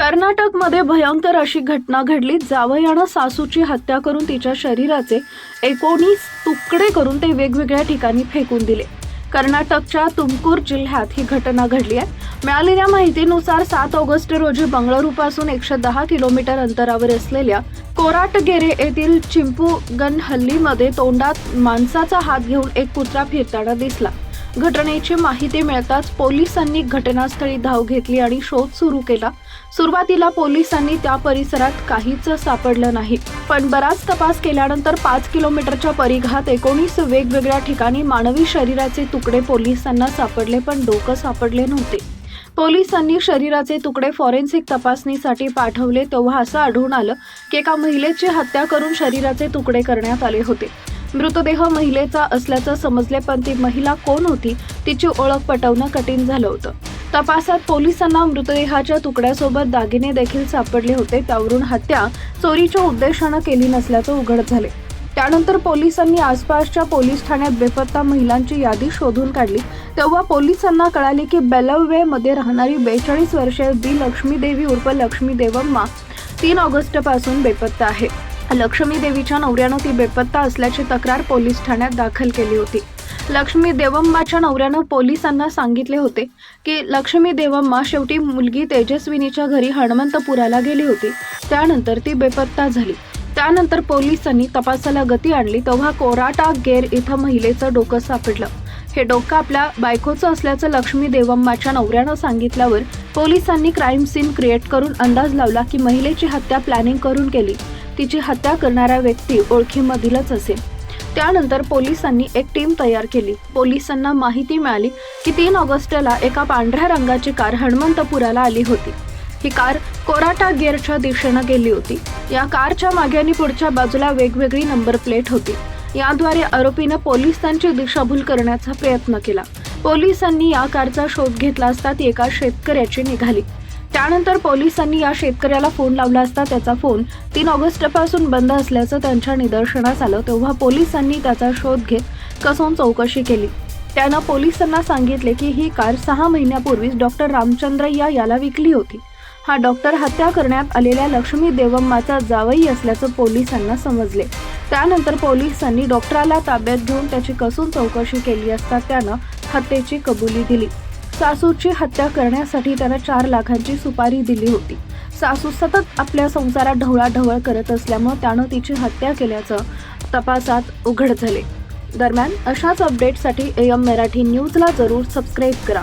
कर्नाटकमध्ये भयंकर अशी घटना घडली. जावयानं सासूची हत्या करून तिच्या शरीराचे एकोणीस तुकडे करून ते वेगवेगळ्या ठिकाणी फेकून दिले. कर्नाटकच्या तुमकूर जिल्ह्यात ही घटना घडली आहे. मिळालेल्या माहितीनुसार सात ऑगस्ट रोजी बंगळुरूपासून एकशे दहा किलोमीटर अंतरावर असलेल्या कोराटगेरे येथील चिंपूगन हल्लीमध्ये तोंडात माणसाचा हात घेऊन एक कुत्रा फिरताना दिसला. घटनेची माहिती मिळताच पोलिसांनी घटनास्थळी धाव घेतली आणि शोध सुरू केला. सुरुवातीला पोलिसांनी त्या परिसरात काहीच सापडलं नाही. पण बराच तपास केल्यानंतर पाच किलोमीटरच्या परिघात एकोणीस वेगवेगळ्या ठिकाणी मानवी शरीराचे तुकडे पोलिसांना सापडले पण डोकं सापडले नव्हते. पोलिसांनी शरीराचे तुकडे फॉरेन्सिक तपासणीसाठी पाठवले तेव्हा असं आढळून आलं की एका महिलेची हत्या करून शरीराचे तुकडे करण्यात आले होते. मृतदेह महिलेचा असल्याचं समजले पण ती महिला कोण होती तिची ओळख पटवणं कठीण झालं होतं. तपासात पोलिसांना मृतदेहाच्या तुकड्यासोबत दागिने देखील सापडले होते त्यावरून हत्या चोरीच्या उद्देशानं केली नसल्याचं उघड झाले. त्यानंतर पोलिसांनी आसपासच्या पोलीस ठाण्यात बेपत्ता महिलांची यादी शोधून काढली. तेव्हा पोलिसांना कळाले की बेलवे मध्ये राहणारी बेचाळीस वर्षीय बी लक्ष्मी देवी उर्फ लक्ष्मी देवम्मा तीन ऑगस्टपासून बेपत्ता आहे. लक्ष्मी देवीच्या नवऱ्यानं ती बेपत्ता असल्याची तक्रार पोलीस ठाण्यात दाखल केली होती. लक्ष्मी देवम्माच्या नवऱ्यानं पोलिसांना सांगितले होते की लक्ष्मी देवम्मा शेवटी मुलगी तेजस्विनीच्या घरी हनुमंतपुराला गेली होती. त्यानंतर ती बेपत्ता झाली. त्यानंतर पोलिसांनी तपासाला गती आणली तेव्हा कोराटा गेर इथं महिलेचं डोकं सापडलं. हे डोकं आपल्या बायकोचं असल्याचं लक्ष्मी देवम्माच्या नवऱ्यानं सांगितल्यावर पोलिसांनी क्राईम सीन क्रिएट करून अंदाज लावला की महिलेची हत्या प्लॅनिंग करून केली. तिची हत्या करणारा व्यक्ती ओळखीमधीलच असेल त्यानंतर पोलिसांनी एक टीम तयार केली. पोलिसांना माहिती मिळाली की तीन ऑगस्टला एका पांढऱ्या रंगाची कार हनुमंतपुराला आली होती. ही कार कोराटा गेअरच्या दिशेनं गेली होती. या कारच्या मागे आणि पुढच्या बाजूला वेगवेगळी नंबर प्लेट होती. याद्वारे आरोपीनं पोलिसांची दिशाभूल करण्याचा प्रयत्न केला. पोलिसांनी या कारचा शोध घेतला असता ती एका शेतकऱ्याची निघाली. त्यानंतर पोलिसांनी या शेतकऱ्याला फोन लावला असता त्याचा फोन तीन ऑगस्टपासून बंद असल्याचं त्यांच्या निदर्शनास आलं. तेव्हा पोलिसांनी त्याचा शोध घेत कसून चौकशी केली. त्यानं पोलिसांना सांगितले की ही कार सहा महिन्यापूर्वीच डॉक्टर रामचंद्रय्या याला विकली होती. हा डॉक्टर हत्या करण्यात आलेल्या लक्ष्मी देवम्माचा जावई असल्याचं पोलिसांना समजले. त्यानंतर पोलिसांनी डॉक्टराला ताब्यात घेऊन त्याची कसून चौकशी केली असता त्यानं हत्येची कबुली दिली. सासूची हत्या करण्यासाठी त्यानं चार लाखांची सुपारी दिली होती. सासू सतत आपल्या संसारात ढवळाढवळ करत असल्यामुळे त्यानं तिची हत्या केल्याचं तपासात उघड झाले. दरम्यान अशाच अपडेटसाठी एम मराठी न्यूजला जरूर सबस्क्राईब करा.